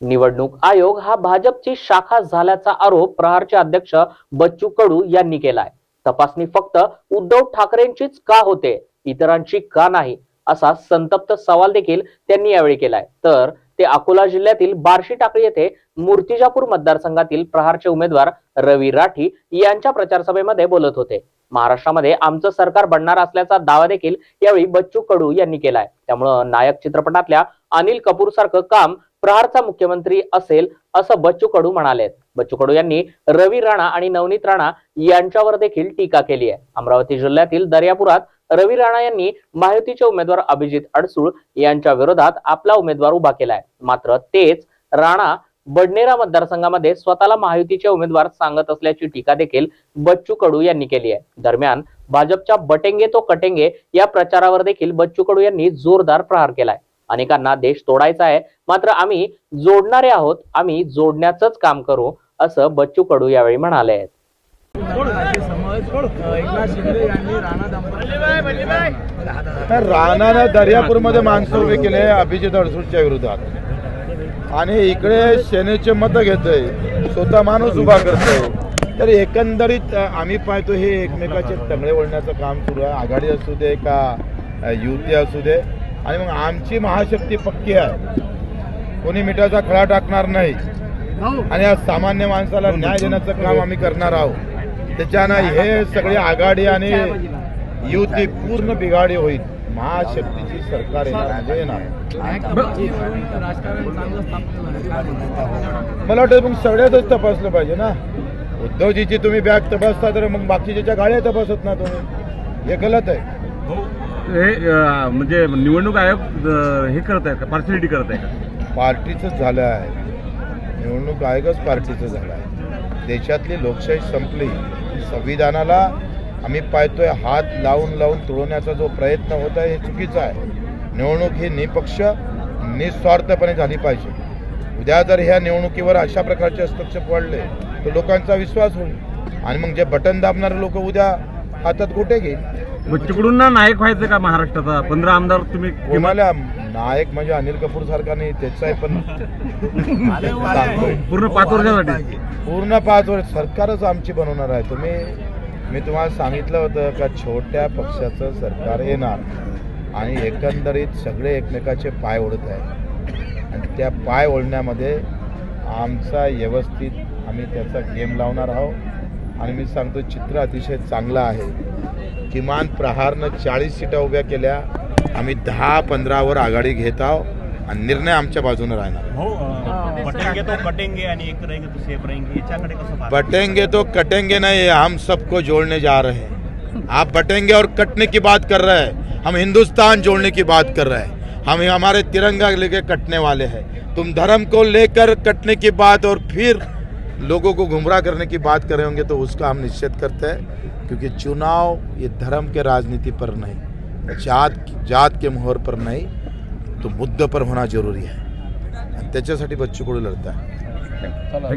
निवडणूक आयोग हा भाजपची शाखा झाल्याचा आरोप प्रहारचे अध्यक्ष बच्चू कडू यांनी केलाय. तपासणी फक्त उद्धव ठाकरेंचीच का होते? इतरांची का नाही? असा संतप्त सवाल देखील त्यांनी यावेळी केलाय. तर ते अकोला जिल्ह्यातील बार्शी टाकळी येथे मूर्तिजापूर मतदारसंघातील प्रहारचे उमेदवार रवी राठी यांच्या प्रचारसभेमध्ये बोलत होते. महाराष्ट्रामध्ये आमचं सरकार बनणार असल्याचा दावा देखील यावेळी बच्चू कडू यांनी केलाय. त्यामुळं नायक चित्रपटातल्या अनिल कपूर सारखं काम प्रहारचा मुख्यमंत्री असेल असं बच्चू कडू म्हणालेत. बच्चू कडू यांनी रवी राणा आणि नवनीत राणा यांच्यावर देखील टीका केली आहे. अमरावती जिल्ह्यातील दर्यापुरात रवी राणा यांनी महायुतीचे उमेदवार अभिजित अडसूळ यांच्या विरोधात आपला उमेदवार उभा केलाय. मात्र तेच राणा बडनेरा मतदारसंघामध्ये स्वतःला महायुतीचे उमेदवार सांगत असल्याची टीका देखील बच्चू कडू यांनी केली आहे. दरम्यान भाजपच्या बटेंगे तो कटेंगे या प्रचारावर देखील बच्चू कडू यांनी जोरदार प्रहार केलाय. अनेकांना देश तोडायचा आहे मात्र आम्ही जोडणारे आहोत आम्ही जोडण्याचंच काम करू असं बच्चू कडू यावेळी म्हणाले आहेत. राणा राणानं दर्यापूरमध्ये माणसं उभे केले अभिजित अडसूळच्या विरोधात. आणि इकडे सेनेचे मतं घेतोय. स्वतः माणूस उभा करतोय. तर एकंदरीत आम्ही पाहतो हे एकमेकाचे तंगडे वळण्याचं काम सुरू आहे. आघाडी असू दे का युती असू दे. आणि मग आमची महाशक्ती पक्की आहे. कोणी मिठाचा खळा टाकणार नाही. आणि आज सामान्य माणसाला न्याय देण्याचं काम आम्ही करणार आहोत. त्याच्यानं हे सगळी आघाडी आणि युती पूर्ण बिघाडी होईल. महाशक्तीची सरकार येणार म्हणजे येणार. मला वाटतं मग सगळ्यातच तपासलं पाहिजे ना. उद्धवजीची तुम्ही बॅग तपासता तर मग बाकीच्या गाड्या तपासत ना तुम्ही. हे गलत आहे. हे म्हणजे निवडणूक आयोग हे करत आहे का? पार्सलिटी करत आहे का? पार्टीचंच झालं आहे निवडणूक आयोगच पार्टीचं झालं आहे देशातली लोकशाही संपली. संविधानाला आम्ही पाहतोय हात लावून लावून तुळवण्याचा जो प्रयत्न होत आहे हे चुकीचं आहे. निवडणूक ही निपक्ष निस्वार्थपणे झाली पाहिजे. उद्या जर ह्या निवडणुकीवर अशा प्रकारचे हस्तक्षेप वाढले तर लोकांचा विश्वास होईल. आणि मग जे बटन दाबणारे लोक उद्या हातात गोटे घेईल. बच्चूकडून नायक व्हायचं का महाराष्ट्राचा पंधरा आमदार तुम्ही कोणाला? नायक म्हणजे अनिल कपूर सारखा नाही त्याचाही पण सांगतोय पूर्ण पाच वर्षासाठी. पूर्ण पाच वर्ष सरकारच आमची बनवणार आहे. तुम्ही मी तुम्हाला सांगितलं होतं का छोट्या पक्षाचं सरकार येणार आणि एकंदरीत सगळे एकमेकाचे पाय ओढत आहे आणि त्या पाय ओढण्यामध्ये आमचा व्यवस्थित आम्ही त्याचा गेम लावणार आहोत. आणि मी सांगतो चित्र अतिशय चांगलं आहे. किमान प्रहारनं चाळीस सीटा उभ्या केल्या. आम्ही दहा पंधरावर आघाडी घेत आहोत. आणि निर्णय आमच्या बाजूने राहणार हो अ, बटेंगे तो कटेंगे आणि एक रहेंगे तो सेफ़ रहेंगे याच्याकडे कसं पाहता? बटेंगे तो कटेंगे नहीं हम सबको जोड़ने जा रहे हैं। आप बटेंगे और कटने की बात कर रहे हैं। हम हिंदुस्तान जोड़ने की बात कर रहे हैं। हम हमारे तिरंगा लेके कटने वाले हैं। तुम धर्म को लेकर कटने की बात और फिर लोगों को गुमराह करने की बात कर रहे होंगे तो उसका हम निश्चित करते हैं। क्योंकि चुनाव ये धर्म के राजनीति पर नहीं जात जात के मोहर पर नहीं तो मुद्दे पर होना जरूरी है। आणि त्याच्यासाठी बच्चू कडू लढत आहे